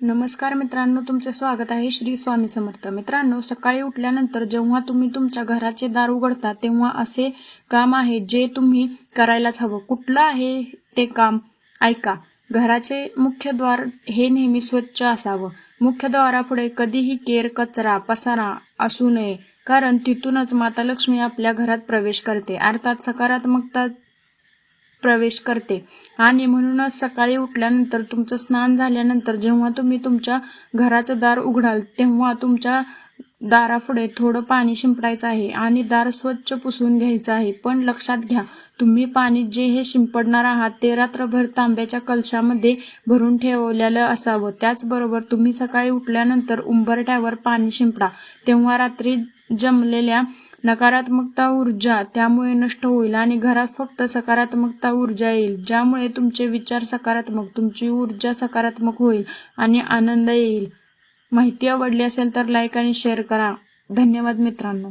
नमस्कार मित्रांनो तुमचे स्वागत आहे श्री स्वामी समर्थ. मित्रांनो सकाळी उठल्यानंतर जेव्हा तुम्ही तुमच्या घराचे दार उघडता तेव्हा असे काम आहे जे तुम्ही करायलाच हवं. कुठलं आहे ते काम? ऐका घराचे मुख्य द्वार हे नेहमी स्वच्छ असावं. मुख्य द्वारापुढे कधीही केर कचरा पसारा असू नये कारण तिथूनच माता लक्ष्मी आपल्या घरात प्रवेश करते. अर्थात सकारात्मकता प्रवेश करते. आणि म्हणूनच सकाळी उठल्यानंतर तुमचं स्नान झाल्यानंतर जेव्हा तुम्ही तुमच्या घराचं दार उघडाल तेव्हा तुमच्या दारापुढे थोडं पाणी शिंपडायचं आहे आणि दार स्वच्छ पुसून घ्यायचं आहे. पण लक्षात घ्या तुम्ही पाणी जे हे शिंपडणार आहात ते रात्रभर तांब्याच्या कलशामध्ये भरून ठेवलेलं असावं. त्याचबरोबर तुम्ही सकाळी उठल्यानंतर उंबरठ्यावर पाणी शिंपडा. तेव्हा रात्री जमलेल्या नकारात्मकता ऊर्जा त्यामुळे नष्ट होईल आणि घरात फक्त सकारात्मकता ऊर्जा येईल ज्यामुळे तुमचे विचार सकारात्मक तुमची ऊर्जा सकारात्मक होईल आणि आनंद येईल. माहिती आवडली असेल तर लाईक आणि शेअर करा. धन्यवाद मित्रांनो.